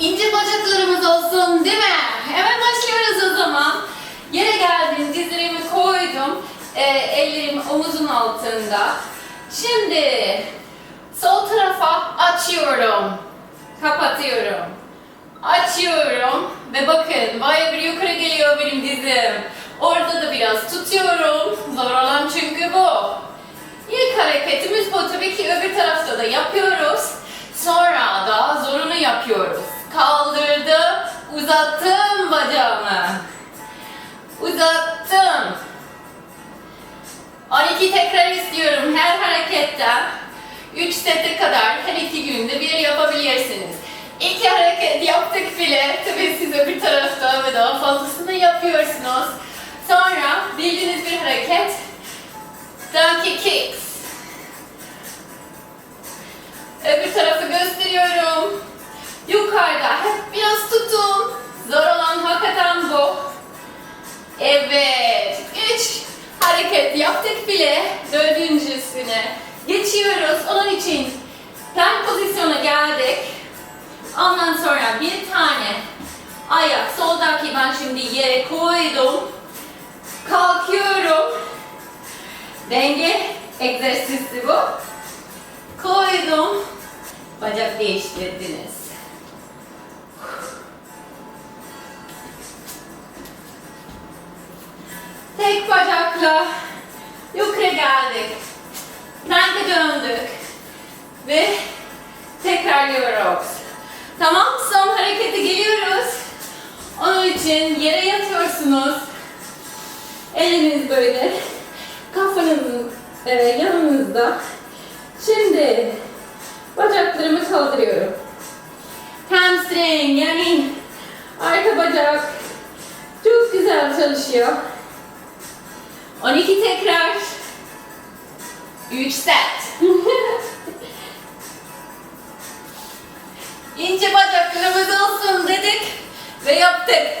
İnce bacaklarımız olsun değil mi? Hemen başlıyoruz o zaman. Yere geldim, dizlerimi koydum. Ee, ellerim omuzun altında. Şimdi sol tarafa açıyorum. Kapatıyorum. Açıyorum ve bakın baya bir yukarı geliyor benim dizim. Orada da biraz tutuyorum. Zor olan çünkü bu. İlk hareketimiz bu. Tabii ki öbür tarafta da yapıyoruz. Sonra da zorunu yapıyoruz. Kaldırdım, uzattım bacağımı. Uzattım. 12 tekrar istiyorum her hareketten. 3 sete kadar her iki günde bir yapabilirsiniz. İki hareket yaptık bile. Tabii siz öbür tarafta ve daha fazlasını yapıyorsunuz. Sonra bildiğiniz bir hareket. Donkey kicks. Öbür tarafı Evet. Üç hareket yaptık bile. Dördüncüsüne geçiyoruz. Onun için plank pozisyona geldik. Ondan sonra bir tane ayak soldaki ben şimdi yere koydum. Kalkıyorum. Denge egzersizi bu. Koydum. Bacak değiştirdiniz. Tek bacakla yukarı geldik. Plank'e döndük. Ve tekrarlıyoruz. Tamam, son harekete geliyoruz. Onun için yere yatıyorsunuz. Eliniz böyle kafanızın e, yanınızda. Şimdi bacaklarımı kaldırıyorum. Hamstring yani arka bacak çok güzel çalışıyor. 12 tekrar. 3 set. İnce bacaklarımız olsun dedik ve yaptık.